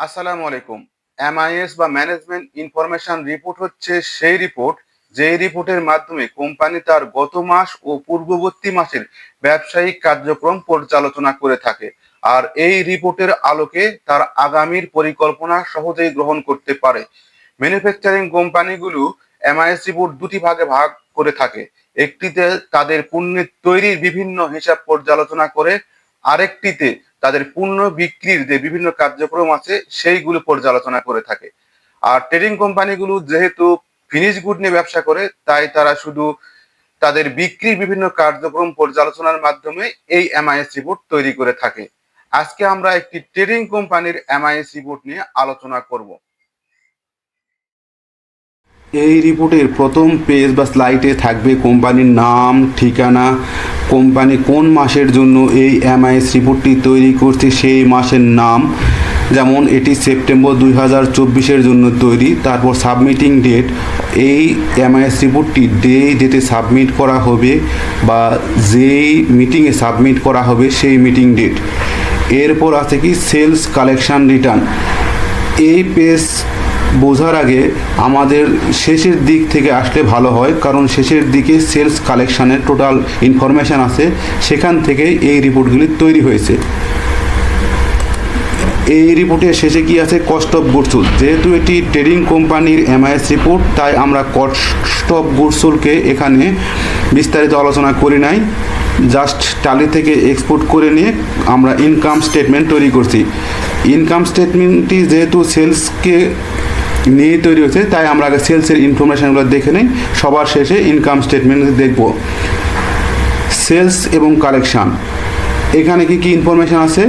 আসসালামু আলাইকুম। এমআইএস বা ম্যানেজমেন্ট ইনফরমেশন রিপোর্ট হচ্ছে সেই রিপোর্ট যেই রিপোর্টের মাধ্যমে কোম্পানি তার গত মাস ও পূর্ববর্তী মাসের ব্যবসায়িক কার্যক্রম পর্যালোচনা করে থাকে আর এই রিপোর্টের আলোকে তার আগামীর পরিকল্পনা সহজেই গ্রহণ করতে পারে। ম্যানুফ্যাকচারিং কোম্পানিগুলো এমআইএস রিপোর্ট দুটি ভাগে ভাগ করে থাকে। একটিতে তাদের পণ্যের তৈরির বিভিন্ন হিসাব পর্যালোচনা করে, আরেকটিতে তাদের পূর্ণ বিক্রির যে বিভিন্ন কার্যক্রম আছে, সেইগুলো পর্যালোচনা করে থাকে। আর ট্রেডিং কোম্পানিগুলো যেহেতু ফিনিশ গুড নিয়ে ব্যবসা করে, তাই তারা শুধু তাদের বিক্রির বিভিন্ন কার্যক্রম পর্যালোচনার মাধ্যমে এই এমআইএস রিপোর্ট তৈরি করে থাকে। আজকে আমরা একটি ট্রেডিং কোম্পানির এমআইএস রিপোর্ট নিয়ে আলোচনা করব। এই রিপোর্টের প্রথম পেজ বা স্লাইডে থাকবে কোম্পানির নাম, ঠিকানা, কোম্পানি কোন মাসের জন্য এই এমআইএস রিপোর্টটি তৈরি করছে, সেই মাসের নাম, যেমন এটি সেপ্টেম্বর দুই হাজার চব্বিশের জন্য তৈরি, তারপর সাবমিটিং ডেট, এই এমআইএস রিপোর্টটি ডে ডেটে সাবমিট করা হবে বা যেই মিটিংয়ে সাবমিট করা হবে সেই মিটিং ডেট। এরপর আছে কি, সেলস কালেকশান রিটার্ন। এই পেজ বোঝার আগে আমাদের শেষের দিক থেকে আসলে ভালো হয়, কারণ শেষের দিকে সেলস কালেকশানের টোটাল ইনফরমেশান আছে, সেখান থেকে এই রিপোর্টগুলি তৈরি হয়েছে। এই রিপোর্টের শেষে কি আছে? কস্ট অফ গুডসুল যেহেতু এটি ট্রেডিং কোম্পানির এমআইএস রিপোর্ট তাই আমরা কস্ট অফ গুডসুলকে এখানে বিস্তারিত আলোচনা করি নাই। জাস্ট টালি থেকে এক্সপোর্ট করে নিয়ে আমরা ইনকাম স্টেটমেন্ট তৈরি করছি। ইনকাম স্টেটমেন্টটি যেহেতু সেলসকে নিয়ে তৈরি হয়েছে, তাই আমরা আগে সেলসের ইনফরমেশানগুলো দেখে নিই, সবার শেষে ইনকাম স্টেটমেন্ট দেখব। সেলস এবং কালেকশান এখানে কি কি ইনফরমেশান আছে?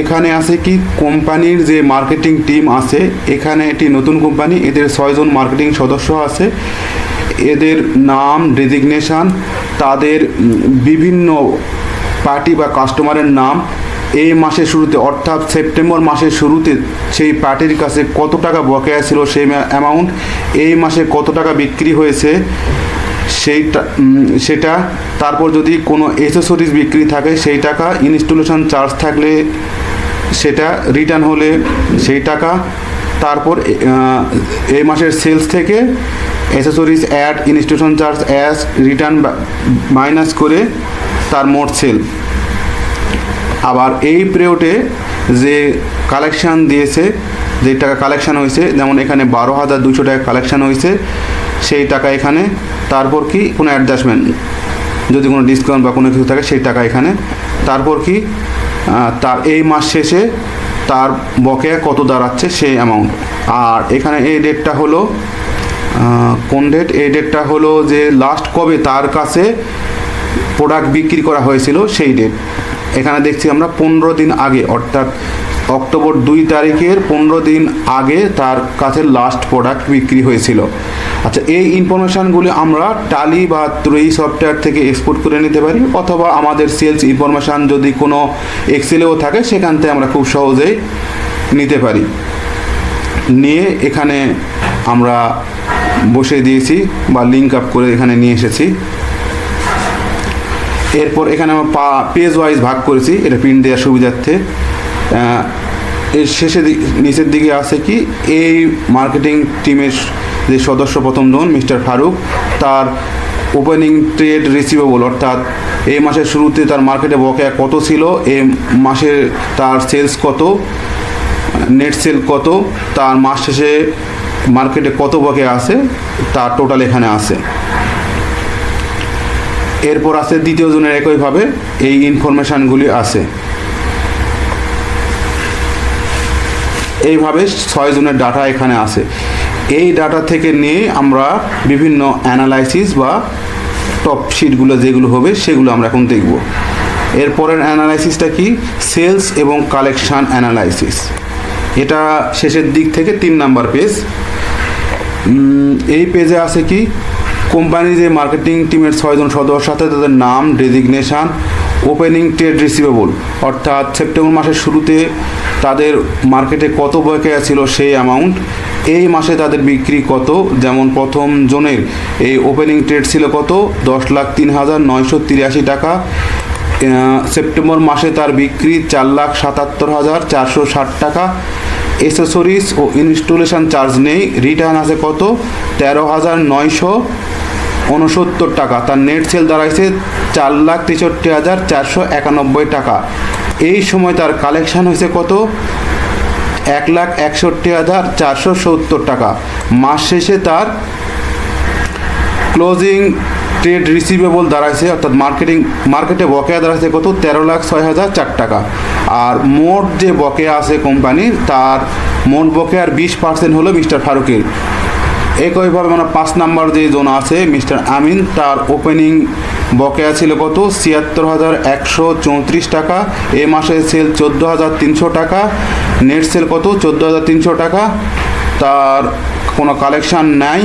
এখানে আছে কি কোম্পানির যে মার্কেটিং টিম আছে, এখানে একটি নতুন কোম্পানি এদের ছয়জন মার্কেটিং সদস্য আছে, এদের নাম ডেজিগনেশান তাদের বিভিন্ন পার্টি বা কাস্টমারের নাম এই মাসের শুরুতে, অর্থাৎ সেপ্টেম্বর মাসের শুরুতে সেই পার্টির কাছে কত টাকা বকেয়া ছিল সেই অ্যামাউন্ট এই মাসে কত টাকা বিক্রি হয়েছে সেইটা সেটা, তারপর যদি কোনো এসেসরিজ বিক্রি থাকে সেই টাকা ইনস্টলেশন চার্জ থাকলে সেটা রিটার্ন হলে সেই টাকা, তারপর এই মাসের সেলস থেকে accessories add installation charge as return minus করে তার মোট সেল আবার এই পিরিয়ডে যে কালেকশান দিয়েছে, যে টাকা কালেকশান হয়েছে, যেমন এখানে বারো হাজার দুশো টাকা কালেকশান হয়েছে, সেই টাকা এখানে, তারপর কি কোনো অ্যাডজাস্টমেন্ট যদি কোনো ডিসকাউন্ট বা কোনো কিছু থাকে, সেই টাকা এখানে, তারপর কি তার এই মাস শেষে তার বকেয়া কত দাঁড়াচ্ছে সেই অ্যামাউন্ট আর এখানে এই ডেটটা হলো কোন ডেট এই ডেটটা হলো যে লাস্ট কবে তার কাছে প্রোডাক্ট বিক্রি করা হয়েছিল সেই ডেট এখানে দেখছি আমরা পনেরো দিন আগে, অর্থাৎ অক্টোবর দুই তারিখের পনেরো দিন আগে তার কাছে লাস্ট প্রোডাক্ট বিক্রি হয়েছিল। আচ্ছা এই ইনফরমেশানগুলি আমরা টালি বা ত্রয়ী সফটওয়্যার থেকে এক্সপোর্ট করে নিতে পারি, অথবা আমাদের সেলস ইনফরমেশান যদি কোনো এক্সেলেও থাকে, সেখান থেকে আমরা খুব সহজেই নিতে পারি। নিয়ে এখানে আমরা বসে দিয়েছি বা লিঙ্ক আপ করে এখানে নিয়ে এসেছি। এরপর এখানে আমরা পা পেজ ওয়াইজ ভাগ করেছি, এটা প্রিন্ট দেওয়ার সুবিধার্থে। এর শেষে নিচের দিকে আছে কি, এই মার্কেটিং টিমের যে সদস্য প্রথম জন মিস্টার ফারুক, তার ওপেনিং ট্রেড রিসিভেবল অর্থাৎ এই মাসের শুরুতে তার মার্কেটে বকেয়া কত ছিল, এই মাসে তার সেলস কত নেট সেল কত, তার মাস শেষে মার্কেটে কত বকেয়া আছে, তার টোটাল এখানে আছে। এরপর আছে দ্বিতীয় জনের একইভাবে এই ইনফরমেশানগুলি আছে। এইভাবে ছয় জনের ডাটা এখানে আছে। এই ডাটা থেকে নিয়ে আমরা বিভিন্ন অ্যানালাইসিস বা টপ শিটগুলো যেগুলো হবে সেগুলো আমরা এখন দেখব। এরপরের অ্যানালাইসিসটা কি? সেলস এবং কালেকশান অ্যানালাইসিস এটা শেষের দিক থেকে তিন নাম্বার পেজ এই পেজে আছে কি? কোম্পানির যে মার্কেটিং টিমের ছয়জন সদস্য সাথে তাদের নাম, ডেজিগনেশান, ওপেনিং, ট্রেড রিসিভেবল। অর্থাৎ সেপ্টেম্বর মাসের শুরুতে তাদের মার্কেটে কত বকেয়া ছিল সেই অ্যামাউন্ট এই মাসে তাদের বিক্রি কত, যেমন প্রথম জনের এই ওপেনিং ট্রেড ছিল কত, দশ লাখ তিন হাজার নয়শো তিরাশি টাকা। সেপ্টেম্বর মাসে তার বিক্রি চার লাখ সাতাত্তর হাজার চারশো ষাট টাকা। এসেসরিজ ও ইনস্টলেশন চার্জ নেই রিটার্ন আছে কত, তেরো হাজার নয়শো উনসত্তর টাকা। তার নেট সেল দাঁড়াইছে চার লাখ তেষট্টি হাজার চারশো একানব্বই টাকা। এই সময় তার কালেকশন হয়েছে কত? এক লাখ একষট্টি হাজার চারশো সত্তর টাকা। মাস শেষে তার ক্লোজিং ট্রেড রিসিভেবল দাঁড়াইছে, অর্থাৎ মার্কেটিং মার্কেটে বকেয়া দাঁড়াইছে কত? তেরো লাখ ছয় হাজার চার টাকা। আর মোট যে বকেয়া আছে কোম্পানির তার মোট বকেয়ার বিশ পার্সেন্ট হলো মিস্টার ফারুকের। একইভাবে মানে পাঁচ নাম্বার যে জোন আছে, মিস্টার আমিন, তার ওপেনিং বকেয়া ছিল কত? ছিয়াত্তর হাজার একশো চৌত্রিশ টাকা। এ মাসে সেল চোদ্দ হাজার তিনশো টাকা। নেট সেল কত? চোদ্দ হাজার তিনশো টাকা। তার কোনো কালেকশান নাই।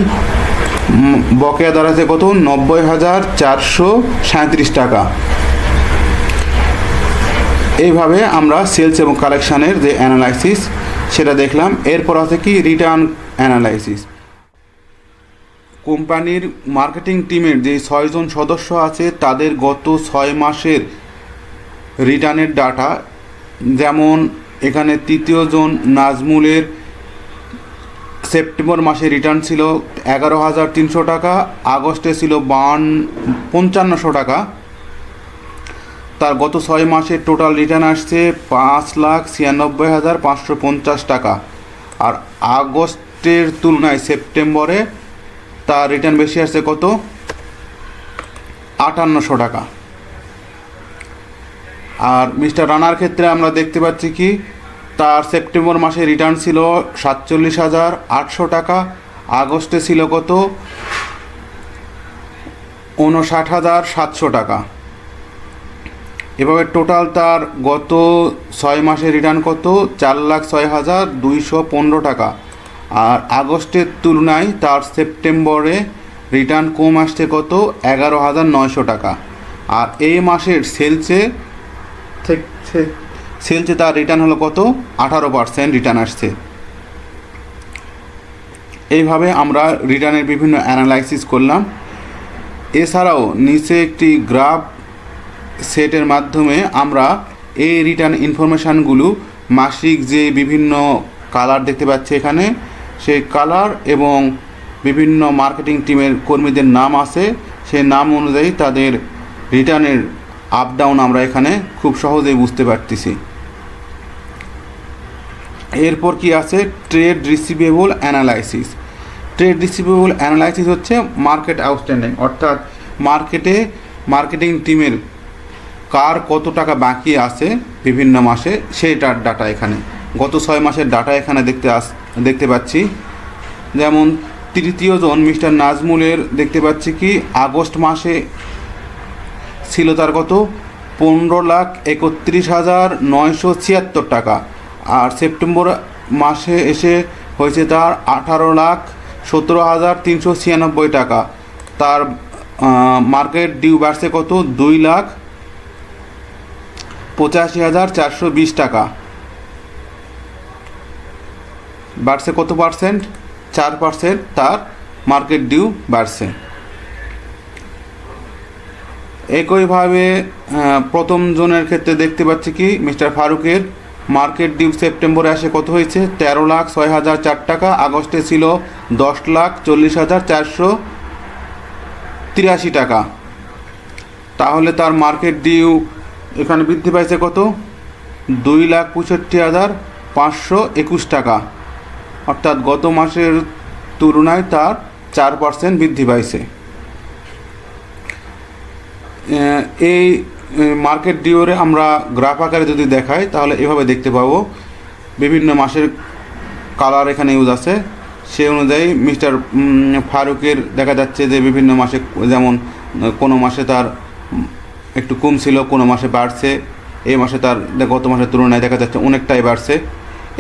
বকেয়া দাঁড়াচ্ছে কত? নব্বই হাজার চারশো সাঁত্রিশ টাকা। এইভাবে আমরা সেলস এবং কালেকশানের যে অ্যানালাইসিস সেটা দেখলাম। এরপর আছে কি? রিটার্ন অ্যানালাইসিস কোম্পানির মার্কেটিং টিমের যে ছয়জন সদস্য আছে, তাদের গত ছয় মাসের রিটার্নের ডাটা, যেমন এখানে তৃতীয় জন নাজমুলের সেপ্টেম্বর মাসে রিটার্ন ছিল এগারো হাজার তিনশো টাকা, আগস্টে ছিল বান পঞ্চান্নশো টাকা। তার গত ছয় মাসে টোটাল রিটার্ন আসছে পাঁচ লাখ ছিয়ানব্বই হাজার পাঁচশো পঞ্চাশ টাকা। আর আগস্টের তুলনায় সেপ্টেম্বরে তার রিটার্ন বেশি আসছে কত? আটান্নশো টাকা। আর মিস্টার রানার ক্ষেত্রে আমরা দেখতে পাচ্ছি কি, তার সেপ্টেম্বর মাসে রিটার্ন ছিল সাতচল্লিশ হাজার আটশো টাকা, আগস্টে ছিল কত? উনষাট হাজার সাতশো টাকা। এভাবে টোটাল তার গত ছয় মাসে রিটার্ন কত? চার লাখ ছয় হাজার দুইশো পনেরো টাকা। আর আগস্টের তুলনায় তার সেপ্টেম্বরে রিটার্ন কম আসছে কত? এগারো হাজার নয়শো টাকা। আর এই মাসের সেলসে সেলসে তার রিটার্ন হলো কত? আঠারো পার্সেন্ট রিটার্ন আসছে। এইভাবে আমরা রিটার্নের বিভিন্ন অ্যানালাইসিস করলাম। এছাড়াও নিচে একটি গ্রাফ সেটের মাধ্যমে আমরা এই রিটার্ন ইনফরমেশানগুলো মাসিক যে বিভিন্ন কালার দেখতে পাচ্ছি এখানে সেই কালার এবং বিভিন্ন মার্কেটিং টিমের কর্মীদের নাম আছে। সেই নাম অনুযায়ী তাদের রিটার্নের আপ ডাউন আমরা এখানে খুব সহজেই বুঝতে পারতেছি। এরপর কি আছে? Trade receivable analysis trade receivable analysis হচ্ছে মার্কেট আউটস্ট্যান্ডিং অর্থাৎ মার্কেটে মার্কেটিং টিমের কার কত টাকা বাকি আছে বিভিন্ন মাসে সেইটার ডাটা এখানে। গত ছয় মাসের ডাটা এখানে দেখতে আস, দেখতে পাচ্ছি। যেমন তৃতীয় জন মিস্টার নাজমুলের দেখতে পাচ্ছি কি, আগস্ট মাসে ছিল তার কত? পনেরো লাখ একত্রিশ হাজার নয়শো ছিয়াত্তর টাকা। আর সেপ্টেম্বর মাসে এসে হয়েছে তার আঠারো লাখ সতেরো হাজার তিনশো ছিয়ানব্বই টাকা। তার মার্কেট ডিউ বাড়ছে কত? দুই লাখ পঁচাশি হাজার চারশো বিশ টাকা। বাড়ছে কত পার্সেন্ট? চার পার্সেন্ট তার মার্কেট ডিউ বাড়ছে। একইভাবে প্রথম জনের ক্ষেত্রে দেখতে পাচ্ছি কি, মিস্টার ফারুকের মার্কেট ডিউ সেপ্টেম্বরে আসে কত হয়েছে? তেরো লাখ ছয় হাজার চার টাকা, আগস্টে ছিল দশ লাখ চল্লিশ হাজার চারশো তিরাশি টাকা। তাহলে তার মার্কেট ডিউ এখানে বৃদ্ধি পাইছে কত? দুই লাখ পঁয়ষট্টি হাজার পাঁচশো একুশ টাকা। অর্থাৎ গত মাসের তুলনায় তার চার পার্সেন্ট বৃদ্ধি পাইছে। এই মার্কেট ডিওরে আমরা গ্রাফ আকারে যদি দেখাই, তাহলে এভাবে দেখতে পাবো। বিভিন্ন মাসের কালার এখানে ইউজ আছে। সে অনুযায়ী মিস্টার ফারুকের দেখা যাচ্ছে যে বিভিন্ন মাসে যেমন, কোনো মাসে তার একটু কম ছিল, কোনো মাসে বাড়ছে। এই মাসে তার, গত মাসের তুলনায় দেখা যাচ্ছে অনেকটাই বাড়ছে।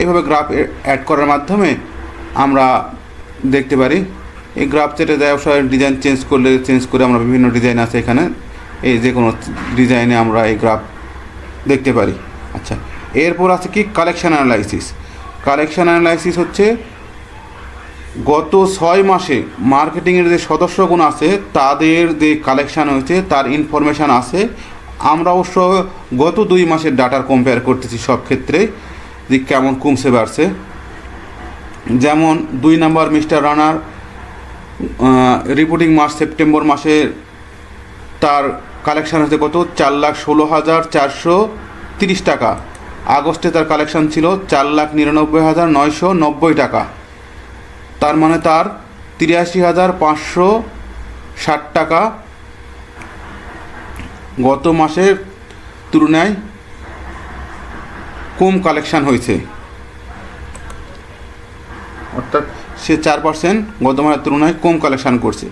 এইভাবে গ্রাফ অ্যাড করার মাধ্যমে আমরা দেখতে পারি। এই গ্রাফ সেটে ব্যবসায়ের ডিজাইন চেঞ্জ করলে চেঞ্জ করে আমরা বিভিন্ন ডিজাইন আছে এখানে। এই যে কোনো ডিজাইনে আমরা এই গ্রাফ দেখতে পারি। আচ্ছা এরপর আছে কি? কালেকশান অ্যানালাইসিস কালেকশন অ্যানালাইসিস হচ্ছে গত ছয় মাসে মার্কেটিংয়ের যে সদস্যগুণ আছে, তাদের যে কালেকশান হয়েছে, তার ইনফরমেশান আছে। আমরা অবশ্য গত দুই মাসের ডাটার কম্পেয়ার করতেছি সব ক্ষেত্রে। যে কেমন কমছে, বাড়ছে। যেমন দুই নাম্বার মিস্টার রানার রিপোর্টিং মাস সেপ্টেম্বর মাসে তার কালেকশান হচ্ছে কত? চার লাখ ষোলো হাজার চারশো তিরিশ টাকা। আগস্টে তার কালেকশান ছিল চার লাখ নিরানব্বই হাজার নয়শো নব্বই টাকা। তার মানে তার তিরাশি হাজার পাঁচশো ষাট টাকা গত মাসের তুলনায় কম কালেকশন হয়েছে। অর্থাৎ সে চার পার্সেন্ট গত মাসের তুলনায় কম কালেকশন করছে।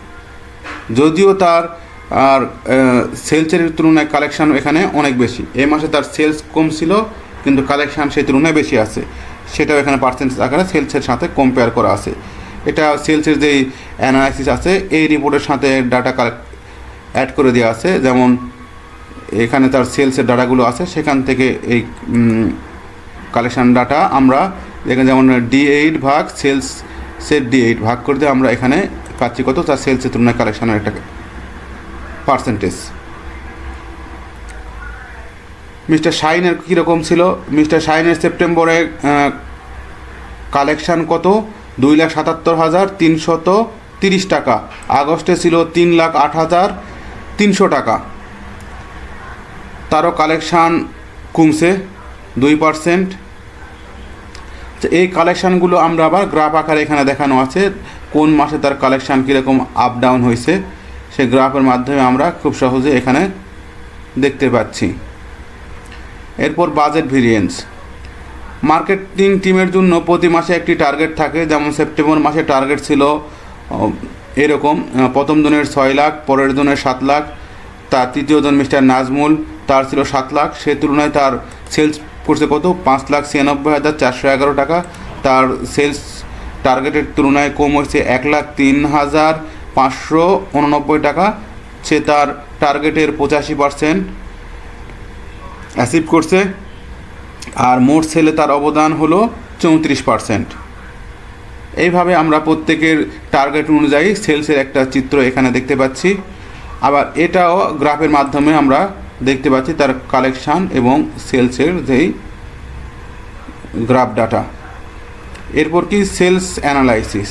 যদিও তার আর সেলসের তুলনায় কালেকশন এখানে অনেক বেশি। এই মাসে তার সেলস কম ছিল কিন্তু কালেকশান সেই তুলনায় বেশি আছে। সেটাও এখানে পার্সেন্টেজ আকারে সেলসের সাথে কম্পেয়ার করা আছে। এটা সেলসের যেই অ্যানালাইসিস আছে এই রিপোর্টের সাথে ডাটা কালেক্ট অ্যাড করে দেওয়া আছে। যেমন এখানে তার সেলসের ডাটাগুলো আছে সেখান থেকে এই কালেকশন ডাটা আমরা এখানে যেমন ডি এইট ভাগ সেলস সেট ডি এইট ভাগ করে দিয়ে আমরা এখানে পাচ্ছি কত? তার সেলসের তুলনায় কালেকশনের একটা পার্সেন্টেজ মিস্টার শাইনের কীরকম ছিল? মিস্টার শাইনের সেপ্টেম্বরে কালেকশান কত? দুই লাখ সাতাত্তর হাজার তিনশত তিরিশ টাকা। আগস্টে ছিল তিন লাখ আট হাজার তিনশো টাকা। তারও কালেকশান কমছে দুই পার্সেন্ট এই কালেকশানগুলো আমরা আবার গ্রাফ আকারে এখানে দেখানো আছে, কোন মাসে তার কালেকশান কীরকম আপ ডাউন হয়েছে সেই গ্রাফের মাধ্যমে আমরা খুব সহজে এখানে দেখতে পাচ্ছি। এরপর বাজেট ভেরিয়েন্স মার্কেটিং টিমের জন্য প্রতি মাসে একটি টার্গেট থাকে, যেমন সেপ্টেম্বর মাসে টার্গেট ছিল এরকম প্রথম দিনের ছয় লাখ, পরের দিনের সাত লাখ, তার তৃতীয় জন মিস্টার নাজমুল, তার ছিল সাত লাখ, সে তুলনায় তার সেলস করছে কত? পাঁচ লাখ ছিয়ানব্বই হাজার চারশো এগারো টাকা। তার সেলস টার্গেটের তুলনায় কম হয়েছে এক লাখ তিন হাজার পাঁচশো উননব্বই টাকা। সে তার টার্গেটের পঁচাশি পার্সেন্ট অ্যাচিভ করছে। আর মোট সেলে তার অবদান হলো চৌত্রিশ পার্সেন্ট এইভাবে আমরা প্রত্যেকের টার্গেট অনুযায়ী সেলসের একটা চিত্র এখানে দেখতে পাচ্ছি। আবার এটাও গ্রাফের মাধ্যমে আমরা দেখতে পাচ্ছি তার কালেকশান এবং সেলসের যেই গ্রাফ ডাটা এরপর কি সেলস অ্যানালাইসিস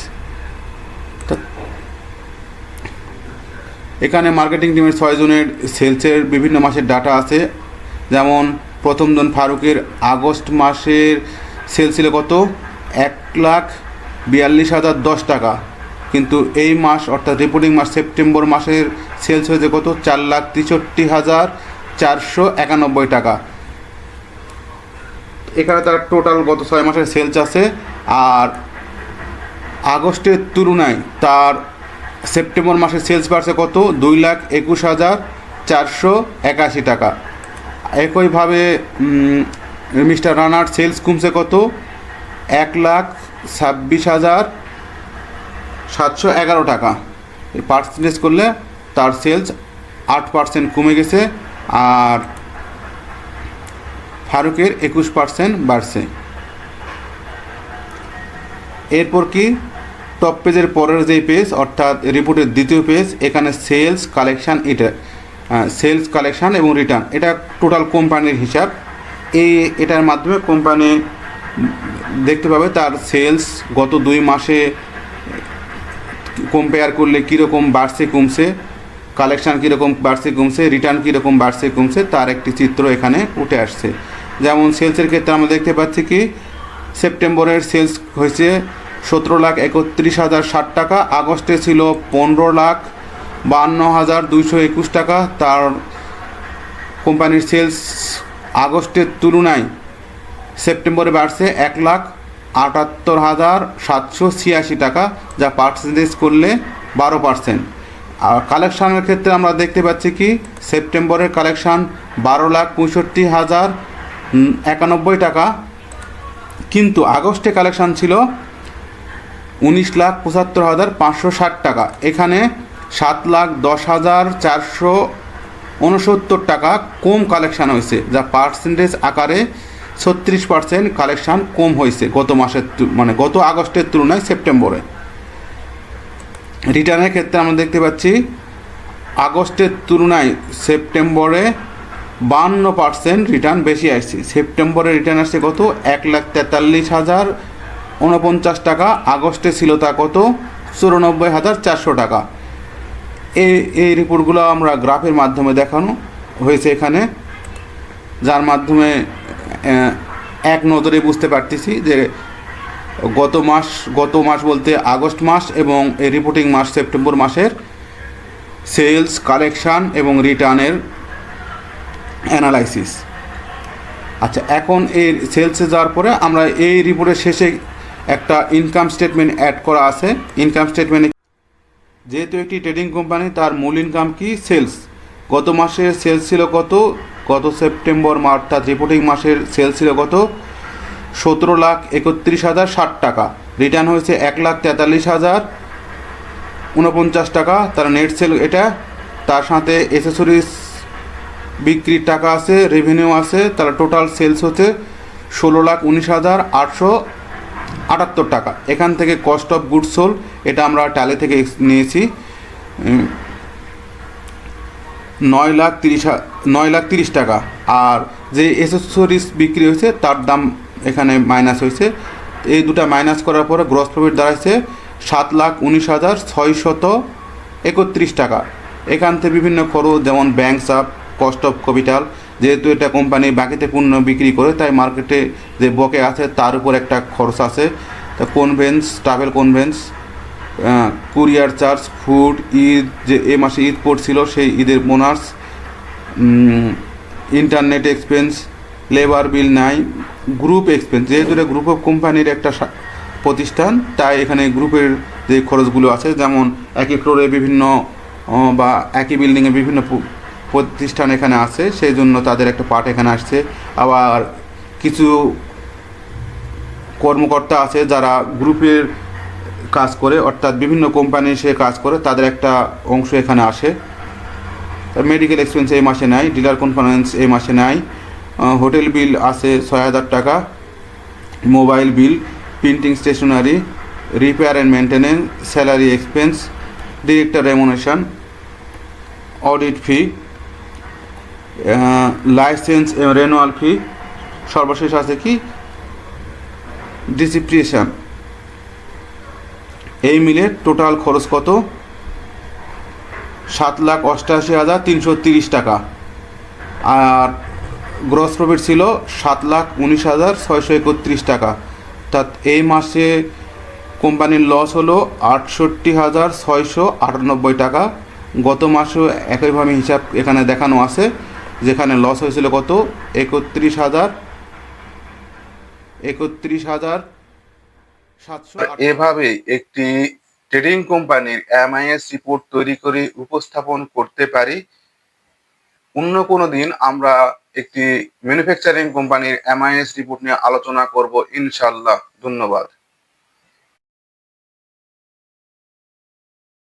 এখানে মার্কেটিং টিমের ছয়জনের সেলসের বিভিন্ন মাসের ডাটা আছে। যেমন প্রথম জন ফারুকের আগস্ট মাসের সেল ছিল কত? এক লাখ বিয়াল্লিশ হাজার দশ টাকা। কিন্তু এই মাস অর্থাৎ রিপোর্টিং মাস সেপ্টেম্বর মাসের সেলস হয়েছে কত? চার লাখ তেষট্টি হাজার চারশো একানব্বই টাকা। এখানে তার টোটাল গত ছয় মাসের সেলস আছে আর আগস্টের তুলনায় তার সেপ্টেম্বর মাসে সেলস বাড়ছে কত? দুই লাখ একুশ হাজার চারশো একাশি টাকা। একইভাবে মিস্টার রানার সেলস কমছে কত? এক লাখ ছাব্বিশ হাজার সাতশো এগারো টাকা। পার্সেন্টেজ করলে তার সেলস আট পার্সেন্ট কমে গেছে। আর ফারুকের একুশ পার্সেন্ট বাড়ছে। এরপর কি? টপ পেজের পরের যে পেজ, অর্থাৎ রিপোর্টের দ্বিতীয় পেজ, এখানে সেলস কালেকশান এটা সেলস কালেকশান এবং রিটার্ন। এটা টোটাল কোম্পানির হিসাব। এই এটার মাধ্যমে কোম্পানি দেখতে পাবে তার সেলস গত দুই মাসে কম্পেয়ার করলে কীরকম বাড়ছে, কমছে। কালেকশান কীরকম বাড়ছে কমছে রিটার্ন কীরকম বাড়ছে কমছে, তার একটি চিত্র এখানে উঠে আসছে। যেমন সেলসের ক্ষেত্রে আমরা দেখতে পাচ্ছি কি, সেপ্টেম্বরের সেলস হয়েছে সতেরো লাখ একত্রিশ হাজার ষাট টাকা, আগস্টে ছিল পনেরো লাখ বান্ন হাজার দুইশো একুশ টাকা, তার কোম্পানির সেলস আগস্টের তুলনায় সেপ্টেম্বরে বাড়ছে এক লাখ আটাত্তর হাজার সাতশো ছিয়াশি টাকা, যা পার্সেন্টেজ করলে বারো পার্সেন্ট আর কালেকশানের ক্ষেত্রে আমরা দেখতে পাচ্ছি কি, সেপ্টেম্বরের কালেকশান বারো লাখ পঁয়ষট্টি হাজার একানব্বই টাকা। কিন্তু আগস্টে কালেকশান ছিল উনিশ লাখ পঁচাত্তর হাজার পাঁচশো ষাট টাকা। এখানে সাত লাখ দশ হাজার চারশো উনসত্তর টাকা কম কালেকশান হয়েছে, যা পার্সেন্টেজ আকারে ছত্রিশ পার্সেন্ট কালেকশান কম হয়েছে গত মাসের মানে গত আগস্টের তুলনায় সেপ্টেম্বরে। রিটার্নের ক্ষেত্রে আমরা দেখতে পাচ্ছি, আগস্টের তুলনায় সেপ্টেম্বরে বান্ন পার্সেন্ট রিটার্ন বেশি আসছে। সেপ্টেম্বরে রিটার্ন আসছে কত? এক লাখ তেতাল্লিশ হাজার উনপঞ্চাশ টাকা, আগস্টে ছিল তা কত? চুরানব্বই হাজার চারশো টাকা। এই এই রিপোর্টগুলো আমরা গ্রাফের মাধ্যমে দেখানো হয়েছে এখানে, যার মাধ্যমে এক নজরে বুঝতে পারতেছি যে গত মাস গত মাস বলতে আগস্ট মাস এবং এই রিপোর্টিং মাস সেপ্টেম্বর মাসের সেলস কালেকশন এবং রিটার্নের অ্যানালাইসিস আচ্ছা এখন এই সেলসে যাওয়ার পরে আমরা এই রিপোর্টের শেষে একটা ইনকাম স্টেটমেন্ট অ্যাড করা আছে। ইনকাম স্টেটমেন্টে যেহেতু একটি ট্রেডিং কোম্পানি তার মূল ইনকাম কি? সেলস গত মাসের সেলস ছিল কত? গত সেপ্টেম্বর মাস অর্থাৎ রিপোর্টিং মাসের সেলস ছিল কত? সতেরো লাখ একত্রিশ হাজার ষাট টাকা। রিটার্ন হয়েছে এক লাখ তেতাল্লিশ হাজার উনপঞ্চাশ টাকা। তার নেট সেল এটা। তার সাথে এসেসরিজ বিক্রির টাকা আছে রেভিনিউ আছে। তার টোটাল সেলস হচ্ছে ষোলো লাখ উনিশ হাজার আটশো আটাত্তর টাকা। এখান থেকে কস্ট অফ গুডস সোল এটা আমরা ট্যালে থেকে নিয়েছি। নয় লাখ তিরিশ নয় লাখ তিরিশ টাকা। আর যে এসেসরিজ বিক্রি হয়েছে, তার দাম এখানে মাইনাস হয়েছে। এই দুটা মাইনাস করার পরে গ্রস প্রফিট দাঁড়াচ্ছে সাত লাখ উনিশ হাজার ছয়শত একত্রিশ টাকা। এখান থেকে বিভিন্ন খরচ, যেমন bank up cost of capital যেহেতু এটা কোম্পানি বাকিতে পণ্য বিক্রি করে, তাই মার্কেটে যে বকে আছে, তার উপর একটা খরচ আছে। তা conveyance travel conveyance courier charge food Eid, যে এ মাসে ঈদ পড়ছিল, সেই ঈদের bonus internet expense labour bill নাই গ্রুপ এক্সপেন্স যেহেতু এটা গ্রুপ অফ কোম্পানির একটা প্রতিষ্ঠান, তাই এখানে গ্রুপের যে খরচগুলো আছে, যেমন একই ফ্লোরে বিভিন্ন বা একই বিল্ডিংয়ে বিভিন্ন প্রতিষ্ঠান এখানে আছে সেই জন্য তাদের একটা পার্ট এখানে আসছে। আবার কিছু কর্মকর্তা আছে যারা গ্রুপের কাজ করে, অর্থাৎ বিভিন্ন কোম্পানি সে কাজ করে, তাদের একটা অংশ এখানে আসে। মেডিকেল এক্সপেন্স এই মাসে নাই ডিলার কনফারেন্স এই মাসে নাই। হোটেল বিল আছে ছয় হাজার টাকা, mobile bill, printing stationery, repair and maintenance salary expense, director remuneration, audit fee licence renewal fee, সর্বশেষ আছে কি? ডিসিপ্রিয়েশন। এই মিলে টোটাল খরচ কত? সাত লাখ অষ্টাশি হাজার তিনশো তিরিশ টাকা। আর গ্রস প্রফিট ছিল সাত লাখ উনিশ হাজার ছয়শো একত্রিশ টাকা। অর্থাৎ এই মাসে কোম্পানির লস হলো আটষট্টি হাজার ছয়শো আটানব্বই টাকা। গত মাসেও একইভাবে হিসাব এখানে দেখানো আছে, যেখানে লস হয়েছিল কত? একত্রিশ হাজার একত্রিশ হাজার সাতশো এভাবে একটি ট্রেডিং কোম্পানির এমআইএস রিপোর্ট তৈরি করে উপস্থাপন করতে পারি। অন্য কোনো দিন আমরা একটি ম্যানুফ্যাকচারিং কোম্পানির এমআইএস রিপোর্ট নিয়ে আলোচনা করব ইনশাল্লাহ ধন্যবাদ।